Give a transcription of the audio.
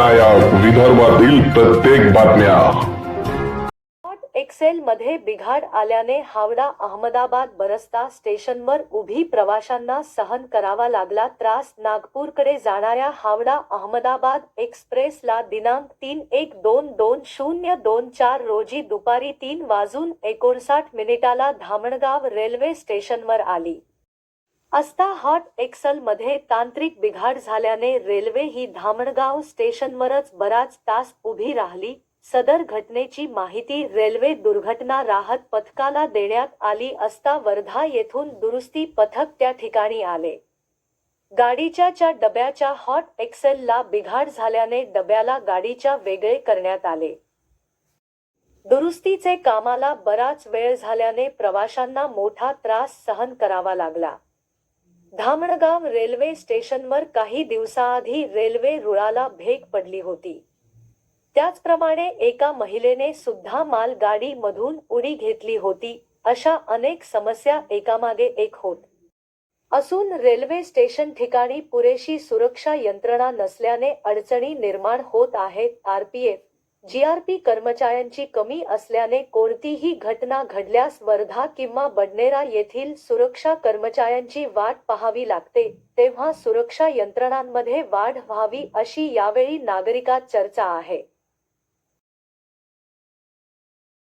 लोकनायक विदर्भातील प्रत्येक बातम्या. एक्सेल मध्ये बिघाड आल्याने हावडा अहमदाबाद बरस्ता स्टेशनवर उभी प्रवाशांना सहन करावा लागला त्रास. नागपूरकडे जाणाऱ्या हावडा अहमदाबाद एक्सप्रेसला दिनांक तीन एक दोन दोन शून्य दोन चार रोजी दुपारी तीन वाजून एकोणसाठ मिनिटाला धामणगाव रेल्वे स्टेशनवर आली. असता हॉट एक्सलमध्ये तांत्रिक बिघाड झाल्याने रेल्वे ही धामणगाव स्टेशनवरच बराच तास उभी राहिली. सदर घटनेची माहिती रेल्वे दुर्घटना राहत पथकाला देण्यात आली असता वर्धा येथून दुरुस्ती पथक त्या ठिकाणी आले. गाडीच्या च्या डब्याच्या हॉट एक्सेलला बिघाड झाल्याने डब्याला गाडीच्या वेगळे करण्यात आले. दुरुस्तीचे कामाला बराच वेळ झाल्याने प्रवाशांना मोठा त्रास सहन करावा लागला. धामणगाव रेल्वे स्टेशनवर काही दिवसाआधी रेल्वे रुळाला भेग पडली होती. त्याचप्रमाणे एका महिलेने सुद्धा मालगाडीमधून उडी घेतली होती अशा अनेक समस्या एकामागे एक होत. असून रेल्वे स्टेशन ठिकाणी पुरेशी सुरक्षा यंत्रणा नसल्याने अडचणी निर्माण होत आहेत आरपीएफ जीआरपी कर्मचाऱ्यांची कमी असल्याने कोणतीही घटना घडल्यास वर्धा किंवा बडनेरा येथील सुरक्षा कर्मचाऱ्यांची वाट पाहावी लागते. तेव्हा सुरक्षा यंत्रणांमध्ये वाढ व्हावी अशी यावेळी नागरिकात चर्चा आहे.